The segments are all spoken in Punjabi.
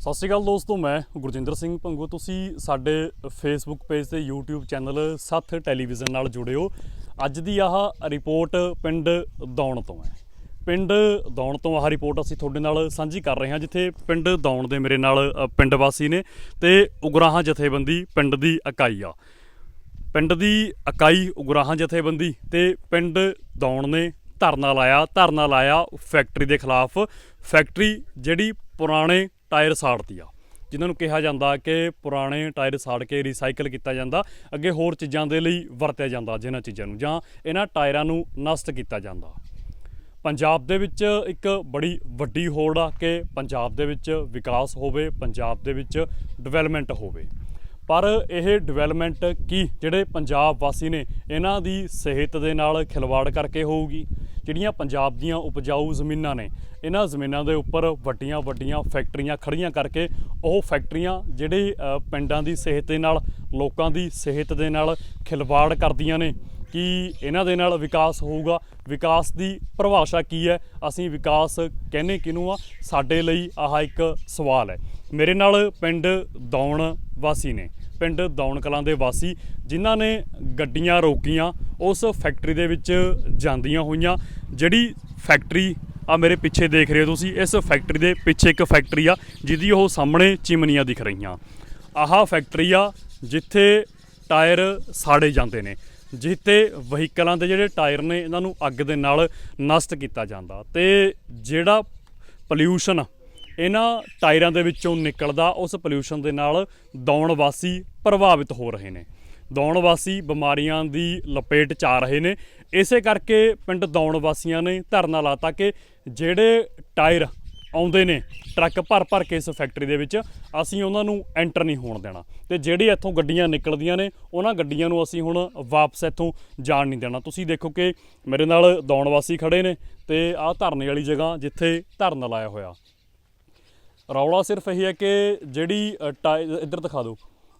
ਸਤਿ ਸ਼੍ਰੀ ਅਕਾਲ ਦੋਸਤੋ, ਮੈਂ ਗੁਰਜਿੰਦਰ ਸਿੰਘ ਭੰਗੂ ਤੁਸੀਂ ਸਾਡੇ ਫੇਸਬੁੱਕ ਪੇਜ ਤੇ YouTube ਚੈਨਲ ਸੱਥ ਟੈਲੀਵਿਜ਼ਨ ਨਾਲ ਜੁੜਿਓ ਅੱਜ ਦੀ ਆਹ ਰਿਪੋਰਟ ਪਿੰਡ ਦੌਣ ਤੋਂ ਹੈ। ਪਿੰਡ ਦੌਣ ਤੋਂ ਆਹ ਰਿਪੋਰਟ ਅਸੀਂ ਤੁਹਾਡੇ ਨਾਲ ਸਾਂਝੀ ਕਰ ਰਹੇ ਹਾਂ, ਜਿੱਥੇ ਪਿੰਡ ਦੌਣ ਦੇ ਮੇਰੇ ਨਾਲ ਪਿੰਡ ਵਾਸੀ ਨੇ ਤੇ ਉਗਰਾਹਾਂ ਜਥੇਬੰਦੀ ਪਿੰਡ ਦੀ ਇਕਾਈ ਆ। ਪਿੰਡ ਦੀ ਇਕਾਈ, ਉਗਰਾਹਾਂ ਜਥੇਬੰਦੀ ਤੇ ਪਿੰਡ ਦੌਣ ਨੇ ਧਰਨਾ ਲਾਇਆ। ਧਰਨਾ ਲਾਇਆ ਫੈਕਟਰੀ ਦੇ ਖਿਲਾਫ। ਫੈਕਟਰੀ ਜਿਹੜੀ ਪੁਰਾਣੇ ਟਾਇਰ ਸਾੜਤੀ ਆ। ਜਿਨ੍ਹਾਂ ਨੂੰ ਕਿਹਾ ਜਾਂਦਾ ਕਿ ਪੁਰਾਣੇ ਟਾਇਰ ਸਾੜ ਕੇ ਰੀਸਾਈਕਲ ਕੀਤਾ ਜਾਂਦਾ, ਅੱਗੇ ਹੋਰ ਚੀਜ਼ਾਂ ਦੇ ਲਈ ਵਰਤਿਆ ਜਾਂਦਾ ਜਿਨ੍ਹਾਂ ਚੀਜ਼ਾਂ ਨੂੰ, ਜਾਂ ਇਹਨਾਂ ਟਾਇਰਾਂ ਨੂੰ ਨਸ਼ਟ ਕੀਤਾ ਜਾਂਦਾ। ਪੰਜਾਬ ਦੇ ਵਿੱਚ ਇੱਕ ਬੜੀ ਵੱਡੀ ਹੋੜ ਆ ਕਿ ਪੰਜਾਬ ਦੇ ਵਿੱਚ ਵਿਕਾਸ ਹੋਵੇ, ਪੰਜਾਬ ਦੇ ਵਿੱਚ ਡਿਵੈਲਪਮੈਂਟ ਹੋਵੇ। ਪਰ ਇਹ ਡਿਵੈਲਪਮੈਂਟ ਕੀ? ਜਿਹੜੇ ਪੰਜਾਬ ਵਾਸੀ ਨੇ, ਇਹਨਾਂ ਦੀ ਸਿਹਤ ਦੇ ਨਾਲ ਖਿਲਵਾੜ ਕਰਕੇ ਹੋਊਗੀ। ਜਿਹੜੀਆਂ ਪੰਜਾਬ ਦੀਆਂ ਉਪਜਾਊ ਜ਼ਮੀਨਾਂ ਨੇ, ਇਹਨਾਂ ਜ਼ਮੀਨਾਂ ਦੇ ਉੱਪਰ ਵੱਡੀਆਂ ਵੱਡੀਆਂ ਫੈਕਟਰੀਆਂ ਖੜੀਆਂ ਕਰਕੇ, ਉਹ ਫੈਕਟਰੀਆਂ ਜਿਹੜੇ ਪਿੰਡਾਂ ਦੀ ਸਿਹਤ ਦੇ ਨਾਲ, ਲੋਕਾਂ ਦੀ ਸਿਹਤ ਦੇ ਨਾਲ ਖਿਲਵਾੜ ਕਰਦੀਆਂ ਨੇ। ਕਿ ਇਹਨਾਂ ਦੇ ਨਾਲ ਵਿਕਾਸ ਹੋਊਗਾ? ਵਿਕਾਸ ਦੀ ਪਰਿਭਾਸ਼ਾ ਕੀ ਹੈ? ਅਸੀਂ ਵਿਕਾਸ ਕਹਿੰਨੇ ਕਿਹਨੂੰ ਆ? ਸਾਡੇ ਲਈ ਆਹ ਇੱਕ ਸਵਾਲ ਹੈ। ਮੇਰੇ ਨਾਲ ਪਿੰਡ ਦੌਣ ਵਾਸੀ ਨੇ। ਪਿੰਡ ਦੌਣ ਕਲਾਂ ਦੇ ਵਾਸੀ ਜਿਨ੍ਹਾਂ ਨੇ ਗੱਡੀਆਂ ਰੋਕੀਆਂ, ਉਸ ਫੈਕਟਰੀ ਦੇ ਵਿੱਚ ਜਾਂਦੀਆਂ ਹੋਈਆਂ। ਜਿਹੜੀ ਫੈਕਟਰੀ ਆ ਮੇਰੇ ਪਿੱਛੇ ਦੇਖ ਰਹੇ ਹੋ ਤੁਸੀਂ, ਇਸ ਫੈਕਟਰੀ ਦੇ ਪਿੱਛੇ ਇੱਕ ਫੈਕਟਰੀ ਆ, ਜਿਹਦੀ ਉਹ ਸਾਹਮਣੇ ਚਿਮਨੀਆਂ ਦਿਖ ਰਹੀਆਂ। ਆਹ ਫੈਕਟਰੀ ਆ, ਜਿੱਥੇ ਟਾਇਰ ਸਾੜੇ ਜਾਂਦੇ ਨੇ, ਜਿੱਥੇ ਵਹੀਕਲਾਂ ਦੇ ਜਿਹੜੇ ਟਾਇਰ ਨੇ, ਇਹਨਾਂ ਨੂੰ ਅੱਗ ਦੇ ਨਾਲ ਨਸ਼ਟ ਕੀਤਾ ਜਾਂਦਾ। ਤੇ ਜਿਹੜਾ ਪੋਲਿਊਸ਼ਨ ਇਹਨਾਂ ਟਾਇਰਾਂ ਦੇ ਵਿੱਚੋਂ ਨਿਕਲਦਾ ਉਸ ਪੋਲਿਊਸ਼ਨ ਦੇ ਨਾਲ ਦੌਣ ਵਾਸੀ ਪ੍ਰਭਾਵਿਤ ਹੋ ਰਹੇ ਨੇ। ਦੌਣ ਵਾਸੀ ਬਿਮਾਰੀਆਂ ਦੀ ਲਪੇਟ ਚ ਆ ਰਹੇ ਨੇ। ਇਸੇ ਕਰਕੇ ਪਿੰਡ ਦੌਣ ਵਾਸੀਆਂ ਨੇ ਧਰਨਾ ਲਾਤਾ ਕਿ ਜਿਹੜੇ ਟਾਇਰ ਆਉਂਦੇ ਨੇ, ਟਰੱਕ ਭਰ ਭਰ ਕੇ ਇਸ ਫੈਕਟਰੀ ਦੇ ਵਿੱਚ, ਅਸੀਂ ਉਹਨਾਂ ਨੂੰ ਐਂਟਰ ਨਹੀਂ ਹੋਣ ਦੇਣਾ। ਤੇ ਜਿਹੜੀ ਇੱਥੋਂ ਗੱਡੀਆਂ ਨਿਕਲਦੀਆਂ ਨੇ, ਉਹਨਾਂ ਗੱਡੀਆਂ ਨੂੰ ਅਸੀਂ ਹੁਣ ਵਾਪਸ ਇੱਥੋਂ ਜਾਣ ਨਹੀਂ ਦੇਣਾ। ਤੁਸੀਂ ਦੇਖੋ ਕਿ ਮੇਰੇ ਨਾਲ ਦੌਣ ਵਾਸੀ ਖੜੇ ਨੇ ਤੇ ਆਹ ਧਰਨੇ ਵਾਲੀ ਜਗ੍ਹਾ ਜਿੱਥੇ ਧਰਨਾ ਲਾਇਆ ਹੋਇਆ। ਰੌਲਾ ਸਿਰਫ ਇਹ ਹੈ ਕਿ ਜਿਹੜੀ ਟਾਇ- ਇੱਧਰ ਦਿਖਾ ਦਿਓ,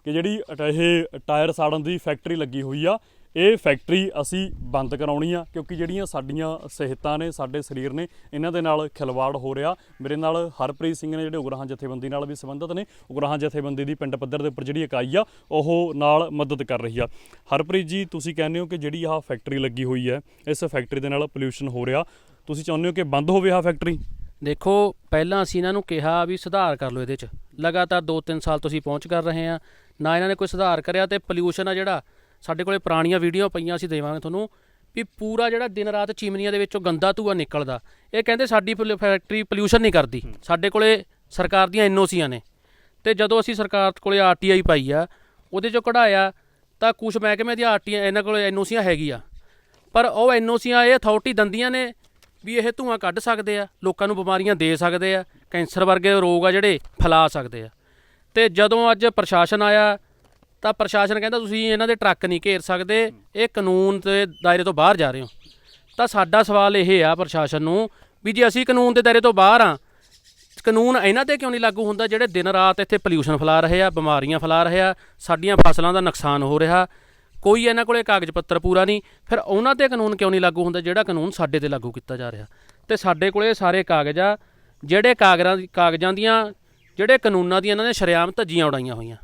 ਕਿ ਜਿਹੜੀ ਇਹ ਟਾਇਰ ਸਾੜਨ ਦੀ ਫੈਕਟਰੀ ਲੱਗੀ ਹੋਈ ਆ, ਇਹ ਫੈਕਟਰੀ ਅਸੀਂ ਬੰਦ ਕਰਾਉਣੀ ਆ, ਕਿਉਂਕਿ ਜਿਹੜੀਆਂ ਸਾਡੀਆਂ ਸਿਹਤਾਂ ਨੇ, ਸਾਡੇ ਸਰੀਰ ਨੇ, ਇਹਨਾਂ ਦੇ ਨਾਲ ਖਿਲਵਾੜ ਹੋ ਰਿਹਾ। ਮੇਰੇ ਨਾਲ ਹਰਪ੍ਰੀਤ ਸਿੰਘ ਨੇ ਜਿਹੜੇ ਉਗਰਾਹਾਂ ਜਥੇਬੰਦੀ ਨਾਲ ਵੀ ਸੰਬੰਧਿਤ ਨੇ, ਉਗਰਾਹਾਂ ਜਥੇਬੰਦੀ ਦੀ ਪਿੰਡ ਪੱਧਰ ਦੇ ਉੱਪਰ ਜਿਹੜੀ ਇਕਾਈ ਆ, ਉਹ ਨਾਲ ਮਦਦ ਕਰ ਰਹੀ ਆ। ਹਰਪ੍ਰੀਤ ਜੀ, ਤੁਸੀਂ ਕਹਿੰਦੇ ਹੋ ਕਿ ਜਿਹੜੀ ਆਹ ਫੈਕਟਰੀ ਲੱਗੀ ਹੋਈ ਹੈ, ਇਸ ਫੈਕਟਰੀ ਦੇ ਨਾਲ ਪੋਲਿਊਸ਼ਨ ਹੋ ਰਿਹਾ। ਤੁਸੀਂ ਚਾਹੁੰਦੇ ਹੋ ਕਿ ਬੰਦ ਹੋਵੇ ਆਹ ਫੈਕਟਰੀ? ਦੇਖੋ ਪਹਿਲਾਂ ਅਸੀਂ ਇਹਨਾਂ ਨੂੰ ਕਿਹਾ ਵੀ ਸੁਧਾਰ ਕਰ ਲਓ ਇਹਦੇ 'ਚ। ਲਗਾਤਾਰ 2-3 ਸਾਲ ਤੁਸੀਂ ਪਹੁੰਚ ਕਰ ਰਹੇ ਆ ਨਾ ਇਹਨਾਂ ਨੇ ਕੋਈ ਸੁਧਾਰ ਕਰਿਆ ਤੇ ਪੋਲਿਊਸ਼ਨ ਆ ਜਿਹੜਾ ਸਾਡੇ ਕੋਲੇ ਪੁਰਾਣੀਆਂ ਵੀਡੀਓ ਪਈਆਂ ਅਸੀਂ ਦੇਵਾਂਗੇ ਤੁਹਾਨੂੰ। ਵੀ ਪੂਰਾ ਜਿਹੜਾ ਦਿਨ ਰਾਤ ਚਿਮਨੀਆਂ ਦੇ ਵਿੱਚੋਂ ਗੰਦਾ ਧੂਆ ਨਿਕਲਦਾ। ਇਹ ਕਹਿੰਦੇ ਸਾਡੀ ਫੈਕਟਰੀ ਪੋਲਿਊਸ਼ਨ ਨਹੀਂ ਕਰਦੀ। ਸਾਡੇ ਕੋਲੇ ਸਰਕਾਰ ਦੀਆਂ ਐਨਓਸੀਆਂ ਨੇ। ਤੇ ਜਦੋਂ ਅਸੀਂ ਸਰਕਾਰ ਕੋਲੇ ਆਰਟੀਆਈ ਪਾਈ ਆ ਉਹਦੇ ਚੋਂ ਕਢਾਇਆ ਤਾਂ ਕੁਝ ਮਹਿਕਮੇ ਦੀਆਂ ਆਰਟੀਆਂ ਇਹਨਾਂ ਕੋਲੇ ਐਨਓਸੀਆਂ ਹੈਗੀ ਆ ਪਰ ਉਹ ਐਨਓਸੀਆਂ ਇਹ ਅਥਾਰਟੀ ਦੰਦੀਆਂ ਨੇ ਵੀ ਇਹ ਧੂਆਂ ਕੱਢ ਸਕਦੇ ਆ, ਲੋਕਾਂ ਨੂੰ ਬਿਮਾਰੀਆਂ ਦੇ ਸਕਦੇ ਆ, ਕੈਂਸਰ ਵਰਗੇ ਰੋਗ ਆ ਜਿਹੜੇ ਫੈਲਾ ਸਕਦੇ ਆ। ਤੇ ਜਦੋਂ ਅੱਜ ਪ੍ਰਸ਼ਾਸਨ ਆਇਆ, ਤਾਂ ਪ੍ਰਸ਼ਾਸਨ ਕਹਿੰਦਾ ਤੁਸੀਂ ਇਹਨਾਂ ਦੇ ਟਰੱਕ ਨਹੀਂ ਘੇਰ ਸਕਦੇ, ਇਹ ਕਾਨੂੰਨ ਦੇ ਦਾਇਰੇ ਤੋਂ ਬਾਹਰ ਜਾ ਰਹੇ ਹੋ। ਤਾਂ ਸਾਡਾ ਸਵਾਲ ਇਹ ਆ ਪ੍ਰਸ਼ਾਸਨ ਨੂੰ ਵੀ ਜੇ ਅਸੀਂ ਕਾਨੂੰਨ ਦੇ ਦਾਇਰੇ ਤੋਂ ਬਾਹਰ ਆ ਕਾਨੂੰਨ ਇਹਨਾਂ ਤੇ ਕਿਉਂ ਨਹੀਂ ਲਾਗੂ ਹੁੰਦਾ ਜਿਹੜੇ ਦਿਨ ਰਾਤ ਇੱਥੇ ਪੋਲਿਊਸ਼ਨ ਫੈਲਾ ਰਹੇ ਆ, ਬਿਮਾਰੀਆਂ ਫੈਲਾ ਰਹੇ ਆ, ਸਾਡੀਆਂ ਫਸਲਾਂ ਦਾ ਨੁਕਸਾਨ ਹੋ ਰਿਹਾ ਕੋਈ ਇਹਨਾਂ ਕੋਲੇ ਕਾਗਜ਼ ਪੱਤਰ ਪੂਰਾ ਨਹੀਂ ਫਿਰ ਉਹਨਾਂ ਤੇ ਕਾਨੂੰਨ ਕਿਉਂ ਨਹੀਂ ਲਾਗੂ ਹੁੰਦਾ ਜਿਹੜਾ ਕਾਨੂੰਨ ਸਾਡੇ ਤੇ ਲਾਗੂ ਕੀਤਾ ਜਾ ਰਿਹਾ? ਤੇ ਸਾਡੇ ਕੋਲੇ ਸਾਰੇ ਕਾਗਜ਼ ਆ ਜਿਹੜੇ ਕਾਗਜ਼ਾਂ ਕਾਗਜ਼ਾਂ ਦੀਆਂ ਜਿਹੜੇ ਕਾਨੂੰਨਾਂ ਦੀਆਂ ਇਹਨਾਂ ਨੇ ਸ਼ਰੇਆਮ ਧੱਜੀਆਂ ਉਡਾਈਆਂ ਹੋਈਆਂ।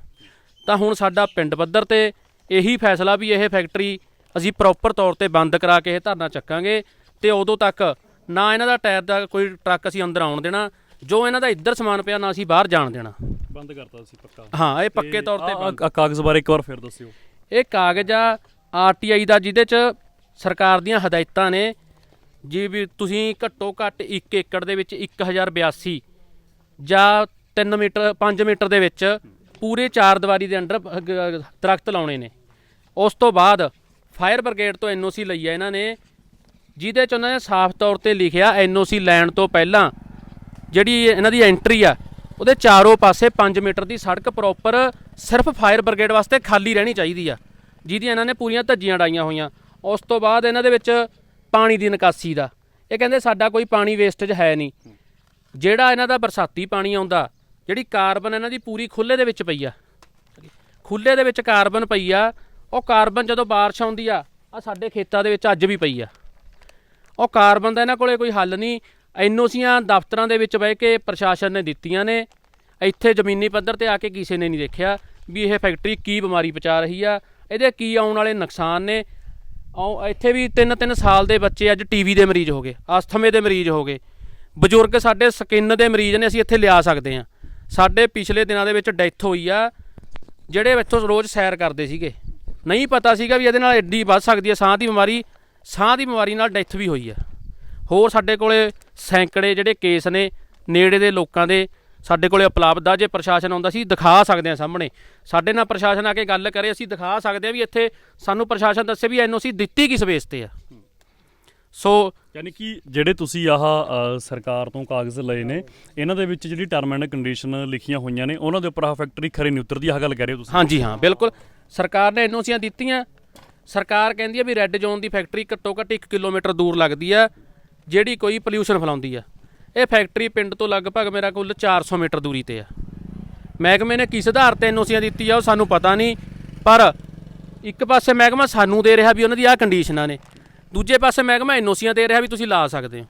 ਤਾਂ ਹੁਣ ਸਾਡਾ ਪਿੰਡ ਪੱਧਰ ਤੇ ਇਹੀ ਫੈਸਲਾ ਵੀ ਇਹ ਫੈਕਟਰੀ ਅਸੀਂ ਪ੍ਰੋਪਰ ਤੌਰ ਤੇ ਬੰਦ ਕਰਾ ਕੇ ਇਹ ਧਰਨਾ ਚੱਕਾਂਗੇ ਤੇ ਉਦੋਂ ਤੱਕ ਨਾ ਇਹਨਾਂ ਦਾ ਟਾਇਰ ਦਾ ਕੋਈ ਟਰੱਕ ਅਸੀਂ ਅੰਦਰ ਆਉਣ ਦੇਣਾ ਜੋ ਇਹਨਾਂ ਦਾ ਇੱਧਰ ਸਮਾਨ ਪਿਆ ਨਾ ਅਸੀਂ ਬਾਹਰ ਜਾਣ ਦੇਣਾ। ਬੰਦ ਕਰਤਾ ਸੀ ਪੱਕਾ। ਹਾਂ ਇਹ ਪੱਕੇ ਤੌਰ ਤੇ ਕਾਗਜ਼ ਬਾਰੇ ਇੱਕ ਵਾਰ ਫਿਰ ਦੱਸਿਓ। ਇਹ ਕਾਗਜ਼ ਆ ਆਰਟੀਆਈ ਦਾ, ਜਿਹਦੇ ਚ ਸਰਕਾਰ ਦੀਆਂ ਹਦਾਇਤਾਂ ਨੇ ਜੀ ਵੀ ਤੁਸੀਂ ਘੱਟੋ ਘੱਟ 1 ਏਕੜ ਦੇ ਵਿੱਚ 1082 ਜਾਂ 3 ਮੀਟਰ 5 ਮੀਟਰ ਦੇ ਵਿੱਚ ਪੂਰੇ ਚਾਰ ਦੀਵਾਰੀ ਦੇ ਅੰਡਰ, ਅਹ, ਦਰਖਤ ਲਾਉਣੇ ਨੇ। ਉਸ ਤੋਂ ਬਾਅਦ ਫਾਇਰ ਬ੍ਰਿਗੇਡ ਤੋਂ ਐਨਓਸੀ ਲਈ ਆ ਇਹਨਾਂ ਨੇ, ਜਿਹਦੇ ਚ ਉਹਨਾਂ ਨੇ ਸਾਫ਼ ਤੌਰ ਤੇ ਲਿਖਿਆ ਐਨਓਸੀ ਲੈਣ ਤੋਂ ਪਹਿਲਾਂ ਜਿਹੜੀ ਇਹਨਾਂ ਦੀ ਐਂਟਰੀ ਆ ਉਹਦੇ ਚਾਰੋਂ ਪਾਸੇ 5 ਮੀਟਰ ਦੀ ਸੜਕ ਪ੍ਰੋਪਰ ਸਿਰਫ ਫਾਇਰ ਬ੍ਰਿਗੇਡ ਵਾਸਤੇ ਖਾਲੀ ਰਹਿਣੀ ਚਾਹੀਦੀ ਆ, ਜਿਹਦੀਆਂ ਇਹਨਾਂ ਨੇ ਪੂਰੀਆਂ ਧੱਜੀਆਂ ਡਾਈਆਂ ਹੋਈਆਂ। ਉਸ ਤੋਂ ਬਾਅਦ ਇਹਨਾਂ ਦੇ ਵਿੱਚ ਪਾਣੀ ਦੀ ਨਿਕਾਸੀ ਦਾ। ਇਹ ਕਹਿੰਦੇ ਸਾਡਾ ਕੋਈ ਪਾਣੀ ਵੇਸਟੇਜ ਹੈ ਨਹੀਂ। ਜਿਹੜਾ ਇਹਨਾਂ ਦਾ ਬਰਸਾਤੀ ਪਾਣੀ ਆਉਂਦਾ, ਜਿਹੜੀ ਕਾਰਬਨ ਇਹਨਾਂ ਦੀ ਪੂਰੀ ਖੁੱਲੇ ਦੇ ਵਿੱਚ ਪਈ ਆ। ਖੁੱਲੇ ਦੇ ਵਿੱਚ ਕਾਰਬਨ ਪਈ ਆ, ਉਹ ਕਾਰਬਨ ਜਦੋਂ ਬਾਰਿਸ਼ ਆਉਂਦੀ ਆ ਆ ਸਾਡੇ ਖੇਤਾਂ ਦੇ ਵਿੱਚ ਅੱਜ ਵੀ ਪਈ ਆ। ਉਹ ਕਾਰਬਨ ਦਾ ਇਹਨਾਂ ਕੋਲੇ ਕੋਈ ਹੱਲ ਨਹੀਂ। ਐਨਓਸੀਆਂ ਦਫ਼ਤਰਾਂ ਦੇ ਵਿੱਚ ਬਹਿ ਕੇ ਪ੍ਰਸ਼ਾਸਨ ਨੇ ਦਿੱਤੀਆਂ ਨੇ। ਇੱਥੇ ਜ਼ਮੀਨੀ ਪੱਧਰ ਤੇ ਆ ਕੇ ਕਿਸੇ ਨੇ ਨਹੀਂ ਦੇਖਿਆ ਵੀ ਇਹ ਫੈਕਟਰੀ ਕੀ ਬਿਮਾਰੀ ਪਹੁੰਚਾ ਰਹੀ ਆ, ਇਹਦੇ ਕੀ ਆਉਣ ਵਾਲੇ ਨੁਕਸਾਨ ਨੇ। ਆਉ, ਇੱਥੇ ਵੀ 3-3 ਸਾਲ ਦੇ ਬੱਚੇ ਅੱਜ ਟੀਵੀ ਦੇ ਮਰੀਜ਼ ਹੋ ਗਏ ਅਸਥਮੇ ਦੇ ਮਰੀਜ਼ ਹੋ ਗਏ। ਬਜ਼ੁਰਗ ਸਾਡੇ ਸਕਿਨ ਦੇ ਮਰੀਜ਼ ਨੇ, ਅਸੀਂ ਇੱਥੇ ਲਿਆ ਸਕਦੇ ਹਾਂ। ਸਾਡੇ ਪਿਛਲੇ ਦਿਨਾਂ ਦੇ ਵਿੱਚ ਡੈਥ ਹੋਈ ਆ, ਜਿਹੜੇ ਇੱਥੋਂ ਰੋਜ਼ ਸੈਰ ਕਰਦੇ ਸੀਗੇ। ਨਹੀਂ ਪਤਾ ਸੀਗਾ ਵੀ ਇਹਦੇ ਨਾਲ ਐਡੀ ਵੱਧ ਸਕਦੀ ਹੈ ਸਾਹ ਦੀ ਬਿਮਾਰੀ, ਸਾਹ ਦੀ ਬਿਮਾਰੀ ਨਾਲ ਡੈਥ ਵੀ ਹੋਈ ਆ। ਹੋਰ ਸਾਡੇ ਕੋਲੇ ਸੈਂਕੜੇ ਜਿਹੜੇ ਕੇਸ ਨੇ ਨੇੜੇ ਦੇ ਲੋਕਾਂ ਦੇ ਸਾਡੇ ਕੋਲੇ ਉਪਲਬਧ ਆ ਜੇ ਪ੍ਰਸ਼ਾਸਨ ਆਉਂਦਾ ਸੀ ਦਿਖਾ ਸਕਦੇ ਆ ਸਾਹਮਣੇ। ਸਾਡੇ ਨਾਲ ਪ੍ਰਸ਼ਾਸਨ ਆ ਕੇ ਗੱਲ ਕਰੇ ਅਸੀਂ ਦਿਖਾ ਸਕਦੇ ਆ ਵੀ ਇੱਥੇ ਸਾਨੂੰ ਪ੍ਰਸ਼ਾਸਨ ਦੱਸੇ ਵੀ ਐਨਓਸੀ ਦਿੱਤੀ ਕਿਸ ਬੇਸ ਤੇ ਆ। ਸੋ ਯਾਨੀ ਕਿ ਜਿਹੜੇ ਤੁਸੀਂ ਆਹ ਸਰਕਾਰ ਤੋਂ ਕਾਗਜ਼ ਲਏ ਨੇ ਇਹਨਾਂ ਦੇ ਵਿੱਚ ਜਿਹੜੀ ਟਰਮ ਐਂਡ ਕੰਡੀਸ਼ਨ ਲਿਖੀਆਂ ਹੋਈਆਂ ਨੇ ਉਹਨਾਂ ਦੇ ਉੱਪਰ ਆਹ ਫੈਕਟਰੀ ਖਰੇ ਨਹੀਂ ਉਤਰਦੀ ਆਹ ਗੱਲ ਕਹਿ ਰਹੇ ਹੋ ਤੁਸੀਂ। ਹਾਂਜੀ ਹਾਂ ਬਿਲਕੁਲ। ਸਰਕਾਰ ਨੇ ਐਨਓਸੀਆਂ ਦਿੱਤੀਆਂ। ਸਰਕਾਰ ਕਹਿੰਦੀ ਹੈ ਵੀ ਰੈੱਡ ਜ਼ੋਨ ਦੀ ਫੈਕਟਰੀ ਘੱਟੋ ਘੱਟ 1 ਕਿਲੋਮੀਟਰ ਦੂਰ ਲੱਗਦੀ ਆ। ਜਿਹੜੀ ਕੋਈ ਪੋਲਿਊਸ਼ਨ ਫੈਲਾਉਂਦੀ ਆ। ਇਹ ਫੈਕਟਰੀ ਪਿੰਡ ਤੋਂ ਲਗਭਗ ਮੇਰਾ ਕੁੱਲ 400 ਮੀਟਰ ਦੂਰੀ ਤੇ ਆ। ਮਹਿਕਮੇ ਨੇ ਕਿਸ ਆਧਾਰ ਤੇ ਐਨਓਸੀਆਂ ਦਿੱਤੀ ਆ ਉਹ ਸਾਨੂੰ ਪਤਾ ਨਹੀਂ, ਪਰ ਇੱਕ ਪਾਸੇ ਮਹਿਕਮਾ ਸਾਨੂੰ ਦੇ ਰਿਹਾ ਵੀ ਉਹਨਾਂ ਦੀ ਆਹ ਕੰਡੀਸ਼ਨਾਂ ਨੇ। ਦੂਜੇ ਪਾਸੇ ਮਹਿਕਮਾ ਐਨਓਸੀਆਂ ਦੇ ਰਿਹਾ ਵੀ ਤੁਸੀਂ ਲਾ ਸਕਦੇ ਹੋ।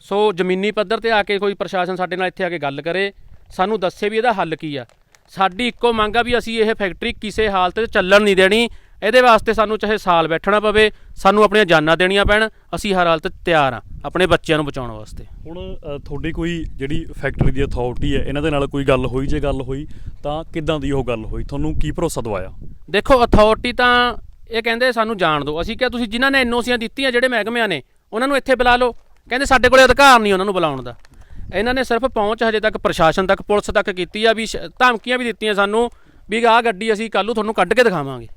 ਸੋ ਜ਼ਮੀਨੀ ਪੱਧਰ ਤੇ ਆ ਕੇ ਕੋਈ ਪ੍ਰਸ਼ਾਸਨ ਸਾਡੇ ਨਾਲ ਇੱਥੇ ਆ ਕੇ ਗੱਲ ਕਰੇ, ਸਾਨੂੰ ਦੱਸੇ ਵੀ ਇਹਦਾ ਹੱਲ ਕੀ ਆ। ਸਾਡੀ ਇੱਕੋ ਮੰਗ ਆ ਵੀ ਅਸੀਂ ਇਹ ਫੈਕਟਰੀ ਕਿਸੇ ਹਾਲਤ 'ਚ ਚੱਲਣ ਨਹੀਂ ਦੇਣੀ ਇਹਦੇ ਵਾਸਤੇ ਸਾਨੂੰ ਚਾਹੇ ਸਾਲ ਬੈਠਣਾ ਪਵੇ ਸਾਨੂੰ ਆਪਣੀਆਂ ਜਾਨਾਂ ਦੇਣੀਆਂ ਪੈਣ ਅਸੀਂ ਹਰ ਹਾਲਤ ਤਿਆਰ ਆ ਆਪਣੇ ਬੱਚਿਆਂ ਨੂੰ ਬਚਾਉਣ ਵਾਸਤੇ। ਹੁਣ ਤੁਹਾਡੀ ਕੋਈ ਜਿਹੜੀ ਫੈਕਟਰੀ ਦੀ ਅਥਾਰਟੀ ਹੈ ਇਹਨਾਂ ਦੇ ਨਾਲ ਕੋਈ ਗੱਲ ਹੋਈ ਜੇ ਗੱਲ ਹੋਈ ਤਾਂ ਕਿੱਦਾਂ ਦੀ ਉਹ ਗੱਲ ਹੋਈ? ਤੁਹਾਨੂੰ ਕੀ ਭਰੋਸਾ ਦਵਾਇਆ? ਦੇਖੋ ਅਥਾਰਟੀ ਤਾਂ ਇਹ ਕਹਿੰਦੇ ਸਾਨੂੰ ਜਾਣ ਦਿਓ। ਅਸੀਂ ਕਿਹਾ ਤੁਸੀਂ ਜਿਨ੍ਹਾਂ ਨੇ ਐਨਓਸੀਆਂ ਦਿੱਤੀਆਂ ਜਿਹੜੇ ਮਹਿਕਮਿਆਂ ਨੇ ਉਹਨਾਂ ਨੂੰ ਇੱਥੇ ਬੁਲਾ ਲਓ। ਕਹਿੰਦੇ ਸਾਡੇ ਕੋਲੇ ਅਧਿਕਾਰ ਨਹੀਂ ਉਹਨਾਂ ਨੂੰ ਬੁਲਾਉਣ ਦਾ। ਇਹਨਾਂ ਨੇ ਸਿਰਫ ਪਹੁੰਚ ਹਜੇ ਤੱਕ ਪ੍ਰਸ਼ਾਸਨ ਤੱਕ ਪੁਲਿਸ ਤੱਕ ਕੀਤੀ ਆ ਵੀ ਧਮਕੀਆਂ ਵੀ ਦਿੱਤੀਆਂ ਸਾਨੂੰ ਵੀ ਆਹ ਗੱਡੀ ਅਸੀਂ ਕੱਲ੍ਹ ਨੂੰ ਤੁਹਾਨੂੰ ਕੱਢ ਕੇ ਦਿਖਾਵਾਂਗੇ।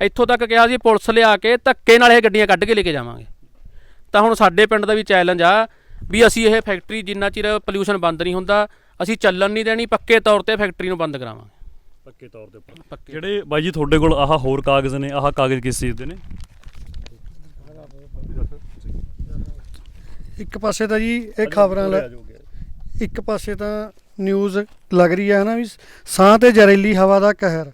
ਇੱਥੋਂ ਤੱਕ ਕਿਹਾ ਸੀ ਪੁਲਿਸ ਲਿਆ ਕੇ ਧੱਕੇ ਨਾਲ ਇਹ ਗੱਡੀਆਂ ਕੱਢ ਕੇ ਲੈ ਕੇ ਜਾਵਾਂਗੇ। ਤਾਂ ਹੁਣ ਸਾਡੇ ਪਿੰਡ ਦਾ ਵੀ ਚੈਲੰਜ ਆ ਵੀ ਅਸੀਂ ਇਹ ਫੈਕਟਰੀ ਜਿੰਨਾ ਚਿਰ ਪੋਲਿਊਸ਼ਨ ਬੰਦ ਨਹੀਂ ਹੁੰਦਾ ਅਸੀਂ ਚੱਲਣ ਨਹੀਂ ਦੇਣੀ ਪੱਕੇ ਤੌਰ ਤੇ ਫੈਕਟਰੀ ਨੂੰ ਬੰਦ ਕਰਾਵਾਂਗੇ। ਪੱਕੇ ਤੌਰ ਦੇ ਉੱਪਰ। ਪੱਕੇ। ਜਿਹੜੇ ਬਾਈ ਜੀ ਤੁਹਾਡੇ ਕੋਲ ਆਹ ਹੋਰ ਕਾਗਜ਼ ਨੇ ਆਹ ਕਾਗਜ਼ ਕਿਸ ਚੀਜ਼ ਦੇ ਨੇ? ਇੱਕ ਪਾਸੇ ਤਾਂ ਜੀ ਇਹ ਖਬਰਾਂ ਲ ਇੱਕ ਪਾਸੇ ਤਾਂ ਨਿਊਜ਼ ਲੱਗ ਰਹੀ ਹੈ ਨਾ ਵੀ ਸਾਹ ਤੇ ਜ਼ਹਿਰੀਲੀ ਹਵਾ ਦਾ ਕਹਿਰ।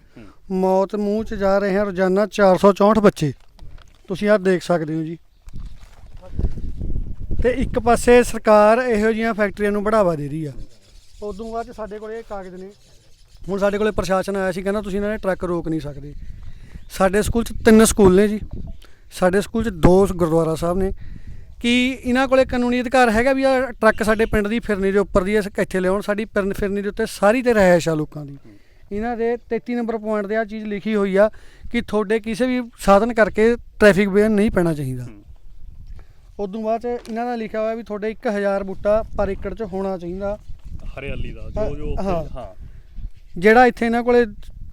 ਮੌਤ ਮੂੰਹ ਚ ਜਾ ਰਹੇ ਹਨ ਰੋਜ਼ਾਨਾ 464 ਬੱਚੇ। ਤੁਸੀਂ ਆਹ ਦੇਖ ਸਕਦੇ ਹੋ ਜੀ। ਤੇ ਇੱਕ ਪਾਸੇ ਸਰਕਾਰ ਇਹੋ ਜਿਹੀਆਂ ਫੈਕਟਰੀਆਂ ਨੂੰ ਬੜਾਵਾ ਦੇ ਰਹੀ ਆ। ਉਦੋਂ ਬਾਅਦ ਸਾਡੇ ਕੋਲੇ ਇਹ ਕਾਗਜ਼ ਨੇ। ਹੁਣ ਸਾਡੇ ਕੋਲੇ ਪ੍ਰਸ਼ਾਸਨ ਆਇਆ ਸੀ, ਕਹਿੰਦਾ ਤੁਸੀਂ ਇਹਨਾਂ ਨੇ ਟਰੱਕ ਰੋਕ ਨਹੀਂ ਸਕਦੇ। ਸਾਡੇ ਸਕੂਲ 'ਚ ਤਿੰਨ ਸਕੂਲ ਨੇ ਜੀ। ਸਾਡੇ ਸਕੂਲ 'ਚ ਦੋ ਗੁਰਦੁਆਰਾ ਸਾਹਿਬ ਨੇ। ਕਿ ਇਹਨਾਂ ਕੋਲੇ ਕਾਨੂੰਨੀ ਅਧਿਕਾਰ ਹੈਗਾ ਵੀ ਆ ਟਰੱਕ ਸਾਡੇ ਪਿੰਡ ਦੀ ਫਿਰਨੀ ਦੇ ਉੱਪਰ ਦੀ ਇੱਥੇ ਲਿਆਉਣ? ਸਾਡੀ ਫਿਰਨੀ ਦੇ ਉੱਤੇ ਸਾਰੀ ਤੇ ਰਹਿائش ਆ ਲੋਕਾਂ ਦੀ। ਇਹਨਾਂ ਦੇ 33 ਨੰਬਰ ਪੁਆਇੰਟ ਤੇ ਆ ਚੀਜ਼ ਲਿਖੀ ਹੋਈ ਆ ਕਿ ਤੁਹਾਡੇ ਕਿਸੇ ਵੀ ਸਾਧਨ ਕਰਕੇ ਟ੍ਰੈਫਿਕ ਬੇਨ ਨਹੀਂ ਪੈਣਾ ਚਾਹੀਦਾ। ਉਦੋਂ ਬਾਅਦ ਇਹਨਾਂ ਦਾ ਲਿਖਿਆ ਹੋਇਆ ਵੀ ਤੁਹਾਡੇ 1000 ਬੂਟਾ ਪਰ ਏਕੜ 'ਚ ਹੋਣਾ ਚਾਹੀਦਾ। ਹਰਿਆਲੀ ਦਾ ਜੋ ਜੋ। ਹਾਂ। ਜਿਹੜਾ ਇੱਥੇ ਇਹਨਾਂ ਕੋਲੇ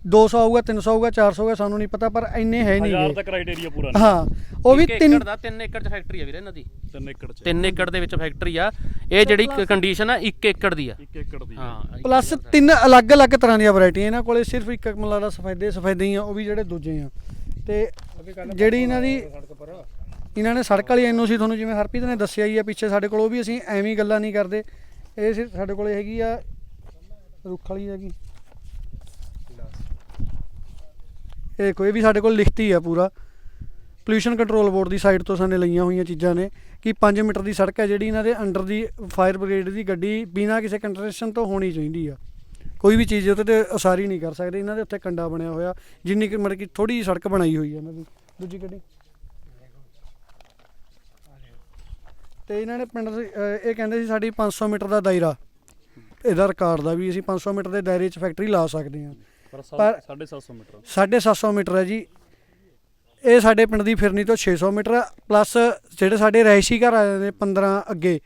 200 ਆਊਗਾ 300 ਆਊਗਾ 400 ਆਊਗਾ ਸਾਨੂੰ ਨਹੀਂ ਪਤਾ ਪਰ ਇੰਨੇ ਹੈ ਨਹੀਂ ਹਜ਼ਾਰ ਗੇ। ਦਾ ਕ੍ਰਾਈਟੇਰੀਆ ਪੂਰਾ ਨਹੀਂ ਹਾਂ ਉਹ ਵੀ ਇੱਕ ਤਿੰਨ ਏਕੜ ਦਾ 3 ਏਕੜ ਚ ਫੈਕਟਰੀ ਆ ਵੀਰੇ ਇਹਨਾਂ ਦੀ। 3 ਏਕੜ ਚ। 3 ਏਕੜ ਦੇ ਵਿੱਚ ਫੈਕਟਰੀ ਆ। ਇਹ ਜਿਹੜੀ ਕੰਡੀਸ਼ਨ ਆ 1 ਏਕੜ ਦੀ ਆ। 1 ਏਕੜ ਦੀ ਹਾਂ ਪਲੱਸ ਤਿੰਨ ਅਲੱਗ-ਅਲੱਗ ਤਰ੍ਹਾਂ ਦੀਆਂ ਵੈਰਾਈਟੀਆਂ ਇਹਨਾਂ ਕੋਲੇ ਸਿਰਫ ਇੱਕ ਮਲਾ ਦਾ ਸਫੈਦੇ ਸਫੈਦੇ ਹੀ ਆ ਉਹ ਵੀ ਜਿਹੜੇ ਦੂਜੇ ਆ। ਤੇ ਜਿਹੜੀ ਇਹਨਾਂ ਦੀ ਇਹਨਾਂ ਨੇ ਸੜਕ ਵਾਲੀ ਐਨਓਸੀ ਤੁਹਾਨੂੰ ਜਿਵੇਂ ਹਰਪ੍ਰੀਤ ਨੇ ਦੱਸਿਆ ਹੀ ਆ ਪਿੱਛੇ ਸਾਡੇ ਕੋਲ ਉਹ ਵੀ ਅਸੀਂ ਐਵੇਂ ਹੀ ਗੱਲਾਂ ਨਹੀਂ ਕਰਦੇ। ਇਹ ਸਿਰਫ ਸਾਡੇ ਕੋਲੇ ਹੈਗੀ ਆ ਰੁੱਖ ਵਾਲੀ ਹੈਗੀ। ਇਹ ਕੋਈ ਵੀ ਸਾਡੇ ਕੋਲ ਲਿਖਤੀ ਆ ਪੂਰਾ। ਪੋਲੂਸ਼ਨ ਕੰਟਰੋਲ ਬੋਰਡ ਦੀ ਸਾਈਡ ਤੋਂ ਸਾਨੇ ਲਈਆਂ ਹੋਈਆਂ ਚੀਜ਼ਾਂ ਨੇ ਕਿ 5 ਮੀਟਰ ਦੀ ਸੜਕ ਹੈ ਜਿਹੜੀ ਇਹਨਾਂ ਦੇ ਅੰਡਰ ਦੀ ਫਾਇਰ ਬ੍ਰਿਗੇਡ ਦੀ ਗੱਡੀ ਬਿਨਾਂ ਕਿਸੇ ਕੰਟਰੈਕਸ਼ਨ ਤੋਂ ਹੋਣੀ ਚਾਹੀਦੀ ਆ। ਕੋਈ ਵੀ ਚੀਜ਼ ਉੱਤੇ ਤੇ ਅਸਾਰੀ ਨਹੀਂ ਕਰ ਸਕਦੇ। ਇਹਨਾਂ ਦੇ ਉੱਤੇ ਕੰਡਾ ਬਣਿਆ ਹੋਇਆ ਜਿੰਨੀ ਕਿ ਮਤਲਬ ਕਿ ਥੋੜੀ ਜਿਹੀ ਸੜਕ ਬਣਾਈ ਹੋਈ ਹੈ ਇਹਨਾਂ ਦੀ। ਦੂਜੀ ਗੱਡੀ। ਤੇ ਇਹਨਾਂ ਨੇ ਪਿੰਡ ਦੇ, ਇਹ ਕਹਿੰਦੇ ਸੀ ਸਾਡੀ 500 ਮੀਟਰ ਦਾ ਦਾਇਰਾ। ਇਹਦਾ ਰਿਕਾਰਡ ਦਾ ਵੀ ਅਸੀਂ 500 ਮੀਟਰ ਦੇ ਦਾਇਰੇ 'ਚ ਫੈਕਟਰੀ ਲਾ ਸਕਦੇ ਹਾਂ। ਪਰ ਪਰ- 750 ਮੀਟਰ। 750 ਮੀਟਰ ਹੈ ਜੀ। ਇਹ ਸਾਡੇ ਪਿੰਡ ਦੀ ਫਿਰਨੀ ਤੋਂ 600 ਮੀਟਰ ਪਲੱਸ ਜਿਹੜੇ ਸਾਡੇ ਰਹਿਸ਼ੀ ਘਰ ਆ ਜਾਂਦੇ 15 ਅੱਗੇ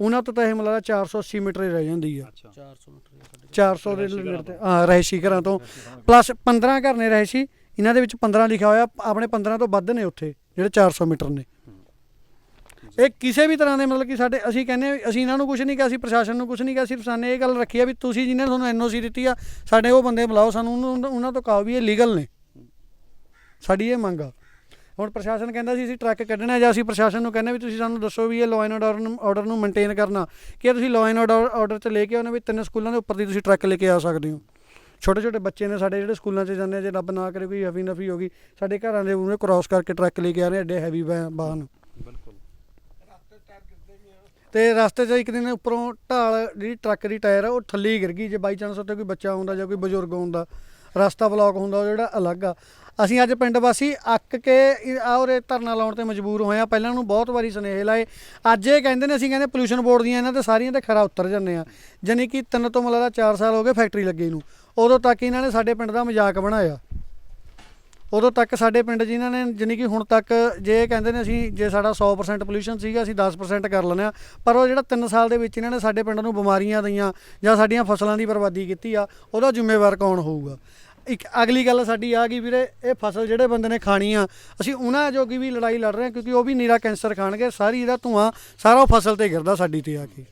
ਉਹਨਾਂ ਤੋਂ ਤਾਂ ਇਹ ਮਤਲਬ 480 ਮੀਟਰ ਹੀ ਰਹਿ ਜਾਂਦੀ ਆ। ਅੱਛਾ। 400 ਮੀਟਰ 400 ਦੇ ਨੇੜੇ ਤੇ। ਹਾਂ ਰਹਿਸ਼ੀ ਘਰਾਂ ਤੋਂ। ਪਲੱਸ 15 ਘਰ ਨੇ ਰਹਿਸ਼ੀ। ਇਹਨਾਂ ਦੇ ਵਿੱਚ 15 ਲਿਖਿਆ ਹੋਇਆ ਆਪਣੇ 15 ਤੋਂ ਵੱਧ ਨੇ ਉੱਥੇ ਜਿਹੜੇ 400 ਮੀਟਰ ਨੇ। ਇਹ ਕਿਸੇ ਵੀ ਤਰ੍ਹਾਂ ਦੇ ਮਤਲਬ ਕਿ ਸਾਡੇ ਅਸੀਂ ਕਹਿੰਦੇ ਹਾਂ ਵੀ ਅਸੀਂ ਇਹਨਾਂ ਨੂੰ ਕੁਝ ਨਹੀਂ ਕਿਹਾ, ਅਸੀਂ ਪ੍ਰਸ਼ਾਸਨ ਨੂੰ ਕੁਝ ਨਹੀਂ ਕਿਹਾ, ਸਿਰਫ ਸਾਨੇ ਇਹ ਗੱਲ ਰੱਖੀ ਆ ਵੀ ਤੁਸੀਂ ਜਿਹਨੇ ਤੁਹਾਨੂੰ ਐਨਓਸੀ ਦਿੱਤੀ ਆ, ਸਾਡੇ ਉਹ ਬੰਦੇ ਬੁਲਾਓ, ਸਾਨੂੰ ਉਹਨਾਂ- ਉਹਨਾਂ ਤੋਂ ਕਹੋ ਵੀ ਇਹ ਲੀਗਲ ਨੇ। ਸਾਡੀ ਇਹ ਮੰਗ ਆ। ਹੁਣ ਪ੍ਰਸ਼ਾਸਨ ਕਹਿੰਦਾ ਸੀ ਅਸੀਂ ਟਰੱਕ ਕੱਢਣਾ ਜਾਂ ਅਸੀਂ ਪ੍ਰਸ਼ਾਸਨ ਨੂੰ ਕਹਿੰਦੇ ਵੀ ਤੁਸੀਂ ਸਾਨੂੰ ਦੱਸੋ ਵੀ ਇਹ ਲਾਅ ਐਂਡ ਆਰਡਰ ਨੂੰ ਆਰਡਰ ਨੂੰ ਮੇਨਟੇਨ ਕਰਨਾ। ਕਿ ਤੁਸੀਂ ਲਾਅ ਐਂਡ ਆਰਡਰ ਆਰਡਰ 'ਚ ਲੈ ਕੇ ਆਉਣਾ ਵੀ ਤਿੰਨ ਸਕੂਲਾਂ ਦੇ ਉੱਪਰ ਦੀ ਤੁਸੀਂ ਟਰੱਕ ਲੈ ਕੇ ਆ ਸਕਦੇ ਹੋ। ਛੋਟੇ ਛੋਟੇ ਬੱਚੇ ਨੇ ਸਾਡੇ ਜਿਹੜੇ ਸਕੂਲਾਂ 'ਚ ਜਾਂਦੇ ਆ, ਜੇ ਰੱਬ ਨਾ ਕਰੇ ਕੋਈ ਹਵੀ ਨਫੀ ਹੋ ਗਈ, ਸਾਡੇ ਘਰਾਂ ਦੇ ਉਹਨੇ ਕ੍ਰਾਸ ਕਰਕੇ ਟਰੱਕ ਲੈ ਕੇ ਆ ਰਹੇ ਐਡੇ ਹੈਵੀ ਵਾਹਨ। ਬਿਲਕੁਲ। ਤੇ ਰਸਤੇ 'ਚ ਇੱਕ ਦਿਨ ਉੱਪਰੋਂ ਢਾਲ, ਜਿਹੜੀ ਟਰੱਕ ਦੀ ਟਾਇਰ ਆ, ਉਹ ਥੱਲੇ ਹੀ ਗਿਰ ਗਈ, ਜੇ ਬਾਈ ਚਾਂਸ ਉੱਤੇ ਕੋਈ ਬੱਚਾ ਆਉਂਦਾ ਜਾਂ ਕੋਈ ਬਜ਼ੁਰਗ ਆਉਂਦਾ ਰਸਤਾ ਬਲੌਕ ਹੁੰਦਾ, ਉਹ ਜਿਹੜਾ ਅਲੱਗ ਆ। ਅਸੀਂ ਅੱਜ ਪਿੰਡ ਵਾਸੀ ਅੱਕ ਕੇ ਆਉਰੇ ਧਰਨਾ ਲਾਉਣ ਤੇ ਮਜਬੂਰ ਹੋਏ ਆ। ਪਹਿਲਾਂ ਨੂੰ ਬਹੁਤ ਵਾਰੀ ਸੁਨੇਹੇ ਲਾਏ। ਅੱਜ ਇਹ ਕਹਿੰਦੇ ਨੇ, ਅਸੀਂ ਕਹਿੰਦੇ ਪੋਲੂਸ਼ਨ ਬੋਰਡ ਦੀਆਂ ਇਹਨਾਂ ਤੇ ਸਾਰੀਆਂ ਤੇ ਖਰਾ ਉਤਰ ਜੰਨੇ ਆ। ਜਾਣੀ ਕਿ ਤਿੰਨ ਤੋਂ ਮਤਲਬ 4 ਸਾਲ ਹੋ ਗਏ ਫੈਕਟਰੀ ਲੱਗੀ ਨੂੰ। ਉਦੋਂ ਤੱਕ ਇਹਨਾਂ ਨੇ ਸਾਡੇ ਪਿੰਡ ਦਾ ਮਜ਼ਾਕ ਬਣਾਇਆ। ਉਦੋਂ ਤੱਕ ਸਾਡੇ ਪਿੰਡ 'ਚ ਇਹਨਾਂ ਨੇ ਜਾਣੀ ਕਿ ਹੁਣ ਤੱਕ ਜੇ ਇਹ ਕਹਿੰਦੇ ਨੇ ਅਸੀਂ ਜੇ ਸਾਡਾ 100% ਪੋਲੂਸ਼ਨ ਸੀਗਾ ਅਸੀਂ 10% ਕਰ ਲੈਂਦੇ ਆ ਪਰ ਉਹ ਜਿਹੜਾ 3 ਸਾਲ ਦੇ ਵਿੱਚ ਇਹਨਾਂ ਨੇ ਸਾਡੇ ਪਿੰਡ ਨੂੰ ਬਿਮਾਰੀਆਂ ਦਈਆਂ ਜਾਂ ਸਾਡੀਆਂ ਫਸਲਾਂ ਦੀ ਬਰਬਾਦੀ ਕੀਤੀ ਆ ਉਹਦਾ ਜ਼ਿੰਮੇਵਾਰ ਕੌਣ ਹੋਊਗਾ? ਇੱਕ ਅਗਲੀ ਗੱਲ ਸਾਡੀ ਆ ਗਈ ਵੀਰੇ ਇਹ ਫਸਲ ਜਿਹੜੇ ਬੰਦੇ ਨੇ ਖਾਣੀ ਆ ਅਸੀਂ ਉਹਨਾਂ ਜੋਗੀ ਵੀ ਲੜਾਈ ਲੜ ਰਹੇ ਹਾਂ ਕਿਉਂਕਿ ਉਹ ਵੀ ਨੀਰਾ ਕੈਂਸਰ ਖਾਣਗੇ ਸਾਰੀ ਇਹਦਾ ਧੂਆਂ ਸਾਰਾ ਉਹ ਫਸਲ ਤੇ ਗਿਰਦਾ ਸਾਡੀ ਤੇ ਆ ਕੇ।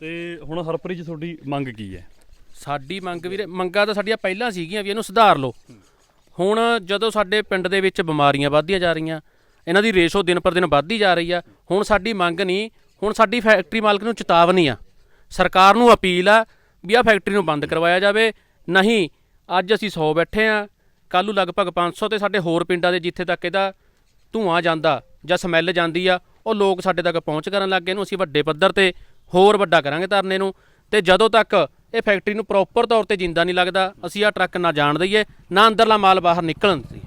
ਤੇ ਹੁਣ ਹਰਪ੍ਰੀਤ ਜੀ ਤੁਹਾਡੀ ਮੰਗ ਕੀ ਹੈ? ਸਾਡੀ ਮੰਗ ਵੀਰੇ ਮੰਗਾਂ ਤਾਂ ਸਾਡੀਆਂ ਪਹਿਲਾਂ ਸੀਗੀਆਂ ਵੀ ਇਹਨੂੰ ਸੁਧਾਰ ਲਓ। ਹੁਣ ਜਦੋਂ ਸਾਡੇ ਪਿੰਡ ਦੇ ਵਿੱਚ ਬਿਮਾਰੀਆਂ ਵੱਧਦੀਆਂ ਜਾ ਰਹੀਆਂ, ਇਹਨਾਂ ਦੀ ਰੇਸ਼ੋ ਦਿਨ ਪਰ ਦਿਨ ਵੱਧਦੀ ਜਾ ਰਹੀ ਆ, ਹੁਣ ਸਾਡੀ ਮੰਗ ਨਹੀਂ, ਹੁਣ ਸਾਡੀ ਫੈਕਟਰੀ ਮਾਲਕ ਨੂੰ ਚੇਤਾਵਨੀ ਆ। ਸਰਕਾਰ ਨੂੰ ਅਪੀਲ ਆ ਵੀ ਆ ਫੈਕਟਰੀ ਨੂੰ ਬੰਦ ਕਰਵਾਇਆ ਜਾਵੇ, ਨਹੀਂ, ਅੱਜ ਅਸੀਂ 100 ਬੈਠੇ ਆ, ਕੱਲ੍ਹ ਨੂੰ ਲਗਭਗ 500 ਤੇ ਸਾਡੇ ਹੋਰ ਪਿੰਡਾਂ ਦੇ ਜਿੱਥੇ ਤੱਕ ਇਹਦਾ ਧੂਆਂ ਜਾਂਦਾ ਜਾਂ ਸਮੈਲ ਜਾਂਦੀ ਆ, ਉਹ ਲੋਕ ਸਾਡੇ ਤੱਕ ਪਹੁੰਚ ਕਰਨ ਲੱਗ ਗਏ ਨੂੰ, ਅਸੀਂ ਵੱਡੇ ਪੱਧਰ ਤੇ ਹੋਰ ਵੱਡਾ ਕਰਾਂਗੇ ਧਰਨੇ ਨੂੰ, ਤੇ ਜਦੋਂ ਤੱਕ ਇਹ ਫੈਕਟਰੀ ਨੂੰ ਪ੍ਰੋਪਰ ਤੌਰ ਤੇ ਜਿੰਦਾ ਨਹੀਂ ਲੱਗਦਾ। ਅਸੀਂ ਆ ਟਰੱਕ ਨਾ ਜਾਣ ਦਈਏ, ਨਾ ਅੰਦਰਲਾ ਮਾਲ ਬਾਹਰ ਨਿਕਲਣ ਦੀ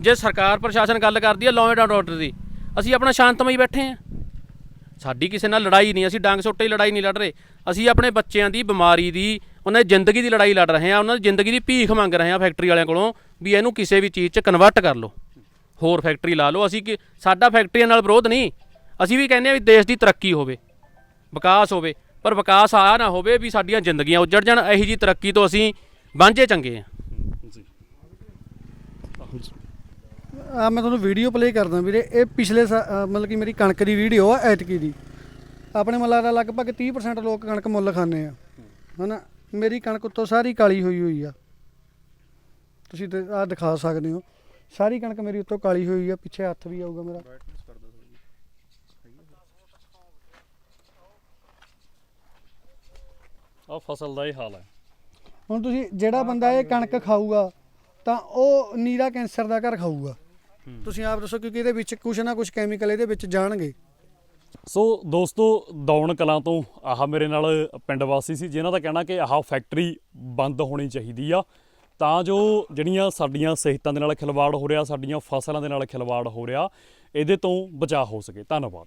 ਜੇ ਸਰਕਾਰ ਪ੍ਰਸ਼ਾਸਨ ਗੱਲ ਕਰਦੀ ਹੈ ਲਾਅ ਐਂਡ ਆਰਡਰ ਦੀ, ਅਸੀਂ ਆਪਣਾ ਸ਼ਾਂਤਮਈ ਬੈਠੇ ਆ ਸਾਡੀ ਕਿਸੇ ਨਾਲ ਲੜਾਈ ਨਹੀਂ, ਅਸੀਂ ਡਾਂਗ ਸੋਟੇ ਦੀ ਲੜਾਈ ਨਹੀਂ ਲੜ ਰਹੇ। ਅਸੀਂ ਆਪਣੇ ਬੱਚਿਆਂ ਦੀ ਬਿਮਾਰੀ ਦੀ, ਉਹਨਾਂ ਦੀ ਜ਼ਿੰਦਗੀ ਦੀ ਲੜਾਈ ਲੜ ਰਹੇ ਹਾਂ, ਉਹਨਾਂ ਦੀ ਜ਼ਿੰਦਗੀ ਦੀ ਭੀਖ ਮੰਗ ਰਹੇ ਹਾਂ ਫੈਕਟਰੀ ਵਾਲਿਆਂ ਕੋਲੋਂ ਵੀ ਇਹਨੂੰ ਕਿਸੇ ਵੀ ਚੀਜ਼ 'ਚ ਕਨਵਰਟ ਕਰ ਲਓ। ਹੋਰ ਫੈਕਟਰੀ ਲਾ ਲਓ, ਅਸੀਂ ਕਿ, ਸਾਡਾ ਫੈਕਟਰੀਆਂ ਨਾਲ ਵਿਰੋਧ ਨਹੀਂ। ਅਸੀਂ ਵੀ ਕਹਿੰਦੇ ਆ ਵੀ ਦੇਸ਼ ਦੀ ਤਰੱਕੀ ਹੋਵੇ, ਵਿਕਾਸ ਹੋਵੇ। ਪਰ ਵਿਕਾਸ ਆ ਨਾ ਹੋਵੇ ਵੀ ਸਾਡੀਆਂ ਜ਼ਿੰਦਗੀਆਂ ਉੱਜੜ ਜਾਣ ਇਹੀ ਜੀ ਤਰੱਕੀ ਤੋਂ ਅਸੀਂ ਵਾਂਝੇ ਚੰਗੇ ਆ ਜੀ। ਆ ਮੈਂ ਤੁਹਾਨੂੰ ਵੀਡੀਓ ਪਲੇ ਕਰਦਾ ਵੀਰੇ। ਇਹ ਪਿਛਲੇ ਮਤਲਬ ਕਿ ਮੇਰੀ ਕਣਕ ਦੀ ਵੀਡੀਓ ਆ ਐਤਕੀ ਦੀ। ਆਪਣੇ ਮੱਲਾ ਦਾ ਲਗਭਗ 30% ਲੋਕ ਕਣਕ ਮੁੱਲ ਖਾਂਦੇ ਆ। ਹਨਾ? ਮੇਰੀ ਕਣਕ ਉੱਤੋਂ ਸਾਰੀ ਕਾਲੀ ਹੋਈ ਹੋਈ ਆ। ਤੁਸੀਂ ਤੇ ਆ ਦਿਖਾ ਸਕਦੇ ਹੋ। ਸਾਰੀ ਕਣਕ ਮੇਰੀ ਉੱਤੋਂ ਕਾਲੀ ਹੋਈ ਆ ਪਿੱਛੇ ਹੱਥ ਵੀ ਆਊਗਾ ਮੇਰਾ। ਆ ਫਸਲ ਦਾ ਇਹ ਹਾਲ ਹੈ। ਹੁਣ ਤੁਸੀਂ ਜਿਹੜਾ ਬੰਦਾ ਇਹ ਕਣਕ ਖਾਊਗਾ ਤਾਂ ਉਹ ਨੀਰਾ ਕੈਂਸਰ ਦਾ ਘਰ ਖਾਊਗਾ। ਤੁਸੀਂ ਆਪ ਦੱਸੋ ਕਿਉਂਕਿ ਇਹਦੇ ਵਿੱਚ ਕੁਛ ਨਾ ਕੁਛ ਕੈਮੀਕਲ ਇਹਦੇ ਵਿੱਚ ਜਾਣਗੇ। ਸੋ ਦੋਸਤੋ ਦੌਣ ਕਲਾਂ ਤੋਂ ਆਹ ਮੇਰੇ ਨਾਲ ਪਿੰਡ ਵਾਸੀ ਸੀ ਜਿਨ੍ਹਾਂ ਦਾ ਕਹਿਣਾ ਕਿ ਆਹ ਫੈਕਟਰੀ ਬੰਦ ਹੋਣੀ ਚਾਹੀਦੀ ਆ। ਤਾਂ ਜੋ ਜਿਹੜੀਆਂ ਸਾਡੀਆਂ ਸਿਹਤਾਂ ਦੇ ਨਾਲ ਖਿਲਵਾੜ ਹੋ ਰਿਹਾ ਸਾਡੀਆਂ ਫਸਲਾਂ ਦੇ ਨਾਲ ਖਿਲਵਾੜ ਹੋ ਰਿਹਾ ਇਹਦੇ ਤੋਂ ਬਚਾਅ ਹੋ ਸਕੇ। ਧੰਨਵਾਦ।